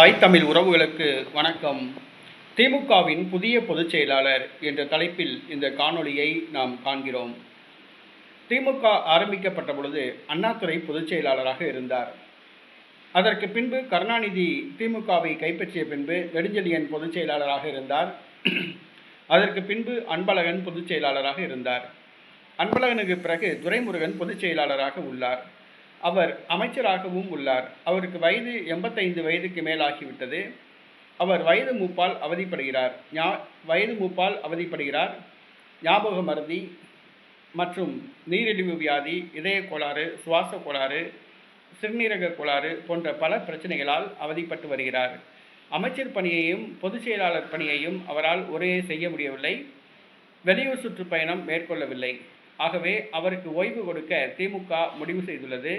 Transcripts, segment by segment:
தாய் தமிழ் உறவுகளுக்கு வணக்கம். திமுகவின் புதிய பொதுச் செயலாளர் என்ற தலைப்பில் இந்த காணொளியை நாம் காண்கிறோம். திமுக ஆரம்பிக்கப்பட்ட பொழுது அண்ணாதுரை பொதுச் செயலாளராக இருந்தார். அதற்கு பின்பு கருணாநிதி திமுகவை கைப்பற்றிய பின்பு நெடுஞ்செழியன் பொதுச் செயலாளராக இருந்தார். அதற்கு பின்பு அன்பழகன் பொதுச் செயலாளராக இருந்தார். அன்பழகனுக்கு பிறகு துரைமுருகன் பொதுச் செயலாளராக உள்ளார். அவர் அமைச்சராகவும் உள்ளார். அவருக்கு வயது எண்பத்தைந்து வயதுக்கு மேலாகிவிட்டது. அவர் வயது மூப்பால் அவதிப்படுகிறார். ஞா வயது மூப்பால் அவதிப்படுகிறார். ஞாபக மருதி மற்றும் நீரிழிவு வியாதி இதய கோளாறு சுவாச கோளாறு சிறுநீரக கோளாறு போன்ற பல பிரச்சனைகளால் அவதிப்பட்டு வருகிறார். அமைச்சர் பணியையும் பொதுச் செயலாளர் பணியையும் அவரால் ஒரே செய்ய முடியவில்லை. வெளியூர் சுற்றுப்பயணம் மேற்கொள்ளவில்லை. ஆகவே அவருக்கு ஓய்வு கொடுக்க திமுக முடிவு செய்துள்ளது.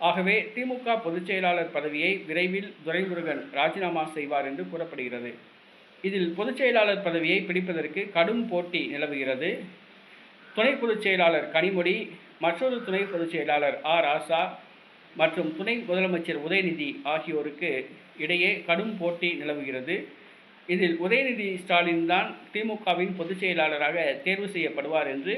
ஆகவே திமுக பொதுச் செயலாளர் பதவியை விரைவில் துரைமுருகன் ராஜினாமா செய்வார் என்று கூறப்படுகிறது. இதில் பொதுச் செயலாளர் பதவியை பிடிப்பதற்கு கடும் போட்டி நிலவுகிறது. துணை பொதுச் செயலாளர் கனிமொழி மற்றொரு துணை பொதுச் செயலாளர் ஆ. ராசா மற்றும் துணை முதலமைச்சர் உதயநிதி ஆகியோருக்கு இடையே கடும் போட்டி நிலவுகிறது. இதில் உதயநிதி ஸ்டாலின் தான் திமுகவின் பொதுச் செயலாளராக தேர்வு செய்யப்படுவார் என்று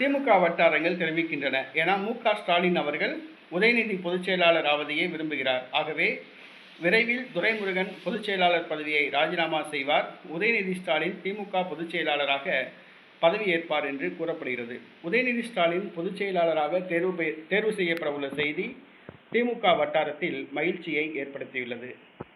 திமுக வட்டாரங்கள் தெரிவிக்கின்றன என மு க ஸ்டாலின் அவர்கள் உதயநிதி பொதுச் செயலாளர் ஆவதையே விரும்புகிறார். ஆகவே விரைவில் துரைமுருகன் பொதுச் செயலாளர் பதவியை ராஜினாமா செய்வார். உதயநிதி ஸ்டாலின் திமுக பொதுச் செயலாளராக பதவியேற்பார் என்று கூறப்படுகிறது. உதயநிதி ஸ்டாலின் பொதுச் செயலாளராக தேர்வு பெ- தேர்வு செய்யப்பட உள்ள செய்தி திமுக வட்டாரத்தில் மகிழ்ச்சியை ஏற்படுத்தியுள்ளது.